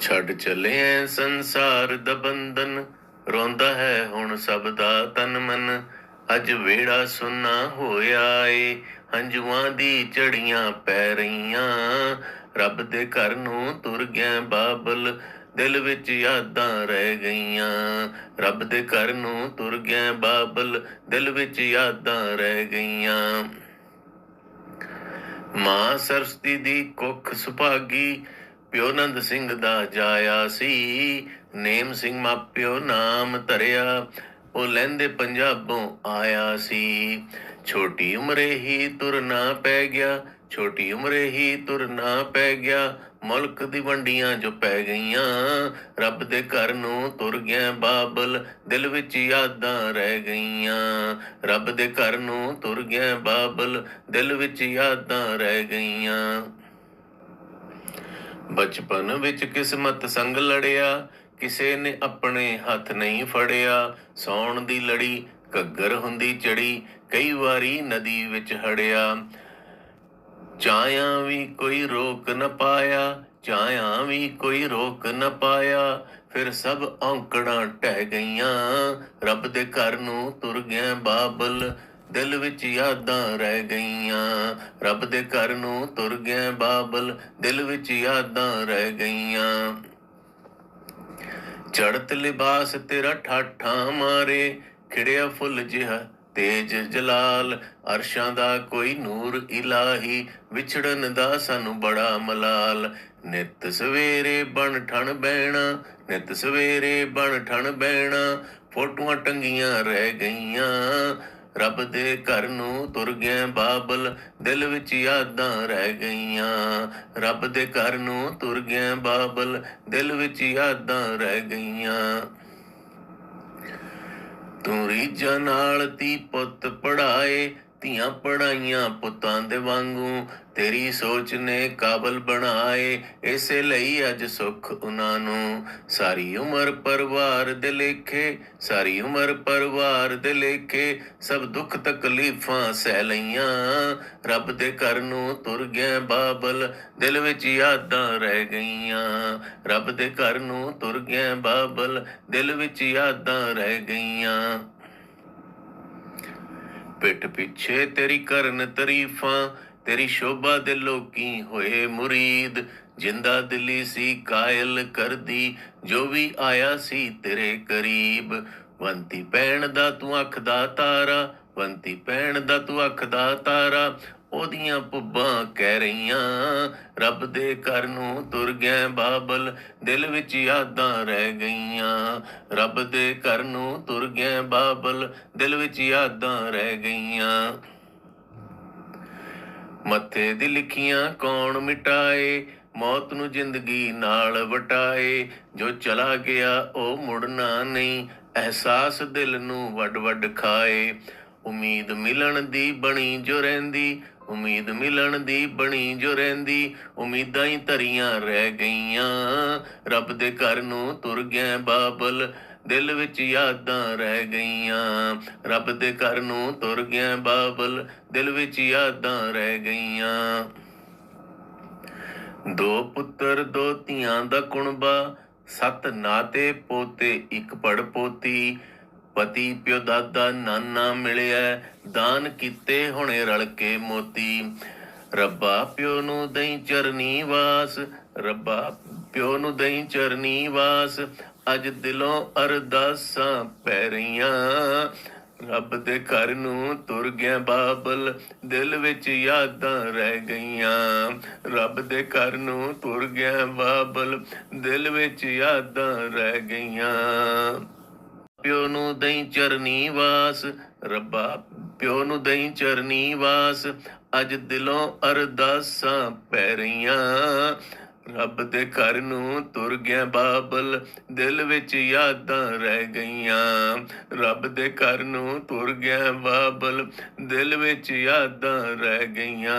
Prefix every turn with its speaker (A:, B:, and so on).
A: ਛੱਡ ਚੱਲਿਆ ਸੰਸਾਰ ਦਾ ਬੰਧਨ। ਰੋਂਦਾ ਹੈ ਹੁਣ ਸਭ ਦਾ ਤਨ ਮਨ। ਅੱਜ ਵੇੜਾ ਸੁਨਾ ਹੋਇਆ ਏ, ਹੰਝੂਆਂ ਦੀ ਝੜੀਆਂ ਪੈ ਰਹੀਆਂ। ਰੱਬ ਦੇ ਘਰ ਨੂੰ ਤੁਰ ਗਿਆ ਬਾਬਲ, ਦਿਲ ਵਿੱਚ ਯਾਦਾਂ ਰਹਿ ਗਈਆਂ। ਰੱਬ ਦੇ ਘਰ ਨੂੰ ਤੁਰ ਗਿਆ ਬਾਬਲ, ਦਿਲ ਵਿੱਚ ਯਾਦਾਂ ਰਹਿ ਗਈਆਂ। ਮਾਂ ਸਰਸਤੀ ਦੀ ਕੁੱਖ ਸੁਭਾਗੀ ਪਿਓ ਨੰਦ ਸਿੰਘ ਦਾ ਜਾਇਆ ਸੀ। ਨੇਮ ਸਿੰਘ ਮਾਪਿਓ ਨਾਮ ਧਰਿਆ। ਉਹ ਲਹਿੰਦੇ ਪੰਜਾਬੋਂ ਆਇਆ ਸੀ। ਛੋਟੀ ਉਮਰੇ ਹੀ ਤੁਰਨਾ ਪੈ ਗਿਆ। ਛੋਟੀ ਉਮਰੇ ਹੀ ਤੁਰਨਾ ਪੈ ਗਿਆ। ਮੁਲਕ ਦੀ ਵੰਡੀਆਂ ਜੋ ਪੈ ਗਈਆਂ। ਰੱਬ ਦੇ ਘਰ ਨੂੰ ਤੁਰ ਗਿਆ ਬਾਬਲ। ਦਿਲ ਵਿੱਚ ਯਾਦਾਂ ਰਹਿ ਗਈਆਂ। ਰੱਬ ਦੇ ਘਰ ਨੂੰ ਤੁਰ ਗਿਆ ਬਾਬਲ। ਦਿਲ ਵਿੱਚ ਯਾਦਾਂ ਰਹਿ ਗਈਆਂ। ਬਚਪਨ ਵਿੱਚ ਕਿਸਮਤ ਸੰਗ ਲੜਿਆ, ਕਿਸੇ ਨੇ ਆਪਣੇ ਹੱਥ ਨਹੀਂ ਫੜਿਆ। ਸੌਣ ਦੀ ਲੜੀ, ਘੱਗਰ ਹੁੰਦੀ ਚੜੀ, ਕਈ ਵਾਰੀ ਨਦੀ ਵਿੱਚ ਹੜਿਆ। ਚਾਇਆ ਵੀ ਕੋਈ ਰੋਕ ਨਾ ਪਾਇਆ, ਚਾਇਆ ਵੀ ਕੋਈ ਰੋਕ ਨਾ ਪਾਇਆ। ਫਿਰ ਸਭ ਔਂਕੜਾਂ ਟਹਿ ਗਈਆਂ, ਰੱਬ ਦੇ ਘਰ ਨੂੰ ਤੁਰ ਗਿਆ ਬਾਬਲ। ਦਿਲ ਵਿੱਚ ਯਾਦਾਂ ਰਹਿ ਗਈਆਂ। ਰੱਬ ਦੇ ਘਰ ਨੂੰ ਤੁਰ ਗਿਆ ਬਾਬਲ, ਦਿਲ ਵਿੱਚ ਯਾਦਾਂ ਰਹਿ ਗਈਆਂ। ਚੜਤ ਲਿਬਾਸ ਤੇਰਾ ਠਾਠਾਂ ਮਾਰੇ, ਖਿੜਿਆ ਫੁੱਲ ਜਿਹਾ ਤੇਜ ਜਲਾਲ। ਅਰਸ਼ਾਂ ਦਾ ਕੋਈ ਨੂਰ ਇਲਾਹੀ, ਵਿਛੜਨ ਦਾ ਸਾਨੂੰ ਬੜਾ ਮਲਾਲ। ਨਿਤ ਸਵੇਰੇ ਬਣ ਠਣ ਬਹਿਣਾ, ਨਿਤ ਸਵੇਰੇ ਬਣ ਠਣ ਬਹਿਣਾ, ਫੋਟੋਆਂ ਟੰਗੀਆਂ ਰਹਿ ਗਈਆਂ। ਰੱਬ ਦੇ ਘਰ ਨੂੰ ਤੁਰ ਗਿਆ ਬਾਬਲ, ਦਿਲ ਵਿੱਚ ਯਾਦਾਂ ਰਹਿ ਗਈਆਂ। ਰੱਬ ਦੇ ਘਰ ਨੂੰ ਤੁਰ ਗਿਆ ਬਾਬਲ, ਦਿਲ ਵਿੱਚ ਯਾਦਾਂ ਰਹਿ ਗਈਆਂ। ਤੂੰ ਰੀਝਾਂ ਨਾਲ ਤੀ ਪੁੱਤ ਪੜਾਏ ਧੀਆਂ ਪੜਾਈਆਂ ਪੁੱਤਾਂ ਦੇ ਵਾਂਗੂ, ਤੇਰੀ ਸੋਚ ਨੇ ਕਾਬਲ ਬਣਾਏ, ਇਸੇ ਲਈ ਅੱਜ ਸੁੱਖ ਉਹਨਾਂ ਨੂੰ। ਸਾਰੀ ਉਮਰ ਪਰਿਵਾਰ ਦੇ ਲੇਖੇ, ਸਾਰੀ ਉਮਰ ਪਰਿਵਾਰ ਦੇ ਲੇਖੇ, ਸਭ ਦੁੱਖ ਤਕਲੀਫਾਂ ਸਹਿ ਲਈਆਂ। ਰੱਬ ਦੇ ਘਰ ਨੂੰ ਤੁਰ ਗਿਆ ਬਾਬਲ, ਦਿਲ ਵਿੱਚ ਯਾਦਾਂ ਰਹਿ ਗਈਆਂ। ਰੱਬ ਦੇ ਘਰ ਨੂੰ ਤੁਰ ਗਿਆ ਬਾਬਲ, ਦਿਲ ਵਿੱਚ ਯਾਦਾਂ ਰਹਿ ਗਈਆਂ। ਪਿੱਠ ਪਿੱਛੇ ਤੇਰੀ ਕਰਨ ਤਾਰੀਫਾਂ, ਤੇਰੀ ਸ਼ੋਭਾ ਦੇ ਲੋਕੀ ਹੋਏ ਮੁਰੀਦ। ਜਿੰਦਾ ਦਿਲੀ ਸੀ ਕਾਇਲ ਕਰਦੀ, ਜੋ ਵੀ ਆਇਆ ਸੀ ਤੇਰੇ ਕਰੀਬ। ਵੰਤੀ ਪੈਣ ਦਾ ਤੂੰ ਅੱਖ ਦਾ ਤਾਰਾ ਵੰਤੀ ਪੈਣ ਦਾ ਤੂੰ ਅੱਖ ਦਾ ਤਾਰਾ। ਉਹਦੀਆਂ ਪੁੱਬਾਂ ਕਹਿ ਰਹੀਆਂ, ਰੱਬ ਦੇ ਘਰ ਨੂੰ ਤੁਰ ਗਿਆ ਬਾਬਲ, ਦਿਲ ਵਿੱਚ ਯਾਦਾਂ ਰਹਿ ਗਈਆਂ। ਰੱਬ ਦੇ ਘਰ ਨੂੰ ਤੁਰ ਗਿਆ ਬਾਬਲ, ਦਿਲ ਵਿੱਚ ਯਾਦਾਂ ਰਹਿ ਗਈਆਂ। ਮੱਥੇ ਦੀ ਲਿਖੀਆਂ ਕੌਣ ਮਿਟਾਏ, ਮੌਤ ਨੂੰ ਜ਼ਿੰਦਗੀ ਨਾਲ ਵਟਾਏ। ਜੋ ਚਲਾ ਗਿਆ ਉਹ ਮੁੜਨਾ ਨਹੀਂ, ਅਹਿਸਾਸ ਦਿਲ ਨੂੰ ਵੱਡ ਵੱਡ ਖਾਏ। ਉਮੀਦ ਮਿਲਣ ਦੀ ਬਣੀ ਜੋ ਰਹਿੰਦੀ ਉਮੀਦ ਮਿਲਣ ਦੀ ਬਣੀ ਜੋ ਰਹਿੰਦੀ, ਉਮੀਦਾਂ ਹੀ ਧਰੀਆਂ ਰਹਿ ਗਈਆਂ। ਰੱਬ ਦੇ ਘਰ ਨੂੰ ਤੁਰ ਗਿਆ ਬਾਬਲ, ਦਿਲ ਵਿੱਚ ਯਾਦਾਂ ਰਹਿ ਗਈਆਂ। ਰੱਬ ਦੇ ਘਰ ਨੂੰ ਤੁਰ ਗਿਆ ਬਾਬਲ, ਦਿਲ ਵਿੱਚ ਯਾਦਾਂ ਰਹਿ ਗਈਆਂ। ਦੋ ਪੁੱਤਰ, ਦੋ ਧੀਆਂ ਦਾ ਕੁਣਬਾ, ਸੱਤ ਨਾਤੇ ਪੋਤੇ, ਇੱਕ ਪੜ ਪੋਤੀ ਪਤੀ ਪਿਓ ਦਾਦਾ ਨਾਨਾ ਮਿਲਿਆ, ਦਾਨ ਕੀਤੇ ਹੁਣੇ ਰਲ ਕੇ ਮੋਤੀ। ਰੱਬਾ ਪਿਓ ਨੂੰ ਦਈ ਚਰਨੀ ਵਾਸ, ਰੱਬਾ ਪਿਓ ਨੂੰ ਦਈ ਚਰਨੀ ਵਾਸ, ਅੱਜ ਦਿਲੋਂ ਅਰਦਾਸਾਂ ਪੈ ਰਹੀਆਂ। ਰੱਬ ਦੇ ਘਰ ਨੂੰ ਤੁਰ ਗਿਆ ਬਾਬਲ, ਦਿਲ ਵਿੱਚ ਯਾਦਾਂ ਰਹਿ ਗਈਆਂ। ਰੱਬ ਦੇ ਘਰ ਨੂੰ ਤੁਰ ਗਿਆ ਬਾਬਲ, ਦਿਲ ਵਿੱਚ ਯਾਦਾਂ ਰਹਿ ਗਈਆਂ। ਪਿਓ ਨੂੰ ਦਈ ਚਰਨੀ ਵਾਸ, ਰੱਬਾ ਪਿਓ ਨੂੰ ਦਈ ਚਰਨੀ ਵਾਸ, ਅੱਜ ਦਿਲੋਂ ਅਰਦਾਸਾਂ ਪੈ ਰਹੀਆਂ। ਰੱਬ ਦੇ ਘਰ ਨੂੰ ਤੁਰ ਗਿਆ ਬਾਬਲ, ਦਿਲ ਵਿੱਚ ਯਾਦਾਂ ਰਹਿ ਗਈਆਂ। ਰੱਬ ਦੇ ਘਰ ਨੂੰ ਤੁਰ ਗਿਆ ਬਾਬਲ, ਦਿਲ ਵਿੱਚ ਯਾਦਾਂ ਰਹਿ ਗਈਆਂ।